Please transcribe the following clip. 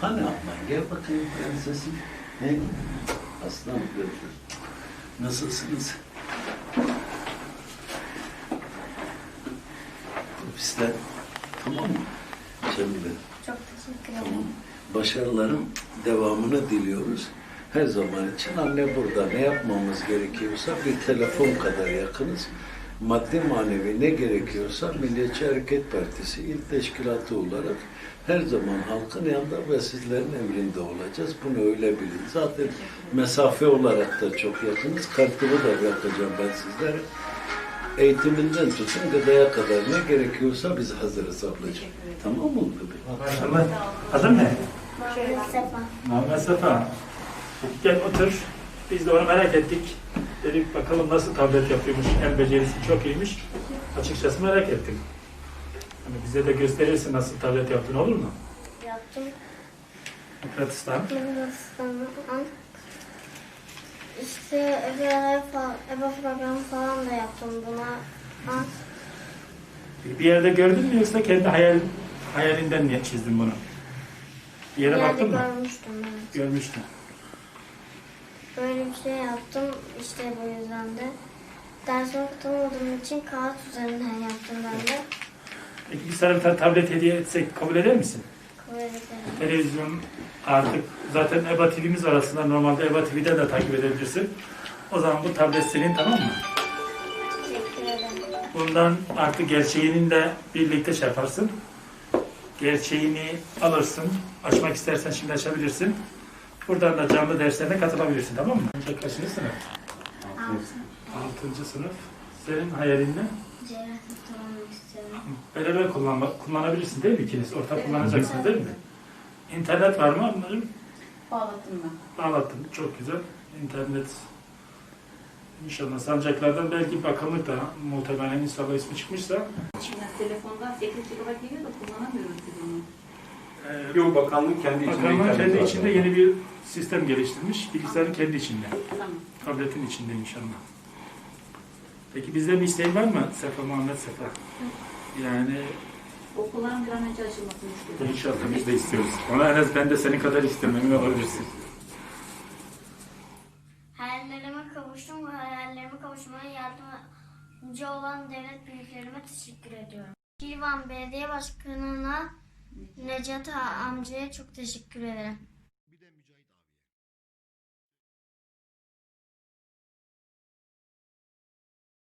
Hani Ablan gel bakayım prensesim. He? Aslan götür. Nasılsınız? Ofisler tamam mı? Cemile. Çok teşekkür Tamam. ederim. Başarıların devamını diliyoruz. Her zaman için anne burada ne yapmamız gerekiyorsa bir telefon kadar yakınız. Maddi manevi ne gerekiyorsa Milliyetçi Hareket Partisi il teşkilatı olarak her zaman halkın yanında ve sizlerin emrinde olacağız. Bunu öyle bilin. Zaten mesafe olarak da çok yakınız. Kartımı da bırakacağım ben sizlere. Eğitiminden tutun gıdaya kadar ne gerekiyorsa biz hazırız ablacığım. Tamam mı bebeğim? Adın ne? Muhammed Sefa. Muhammed Sefa. Gel otur. Biz de onu merak ettik. Dedik bakalım nasıl tablet yapıyormuş. El becerisi çok iyiymiş. Açıkçası merak ettim. Hani bize de gösterirsin nasıl tablet yaptığını olur mu? Yaptım. Mıknatıstan. Yunanistan'dan. İşte eve, eve programı falan da yaptım buna. Ha, Bir yerde gördün mü yoksa kendi hayal, hayalinden mi çizdin bunu? Bir yere bir yerde baktın mı? görmüştüm evet. Görmüştüm. Böyle bir şey yaptım işte bu yüzden de. Ders okutamadığım için kağıt üzerinden yaptım ben de. Peki biz sana bir tane tablet hediye etsek kabul eder misin? Kabul ederim. Televizyon artık zaten EBA TV'miz var aslında. Normalde EBA TV'den de takip edebilirsin. O zaman bu tablet senin tamam mı? Teşekkür ederim. Bundan artık gerçeğinin de birlikte şey yaparsın. Gerçeğini alırsın. Açmak istersen şimdi açabilirsin. Buradan da canlı derslerine katılabilirsin tamam mı? Kaçıncı sınıf? Altıncı sınıf. Senin hayalin ne? Cerrah olmak istiyorum. Beraber kullanma, kullanabilirsin değil mi ikiniz? Ortak kullanacaksınız değil mi? İnternet var mı onların? Bağlattım ben. Bağlattım. Çok güzel. İnternet İnşallah sancaklardan belki bakanlık da muhtemelen inşallah ismi çıkmışsa Şimdi telefondan 8 GB geliyor da kullanamıyorum telefonu. E, Yok bakanlık kendi içinde. bakanlık internet kendi içinde yeni bir sistem geliştirmiş. Bilgisayarın kendi içinde. Tamam. Tabletin içinde inşallah. Peki bizde bir isteğin var mı Sefa Muhammed Sefa? Yani Okulların bir an önce açılmasını istiyorum. inşallah biz de istiyoruz. Ona en az ben de senin kadar istiyorum. Emin olabilirsin. Hayallerime kavuştum ve hayallerime kavuşmaya yardımcı olan devlet büyüklerime teşekkür ediyorum. Şirvan Belediye Başkanı'na Necat amcaya çok teşekkür ederim.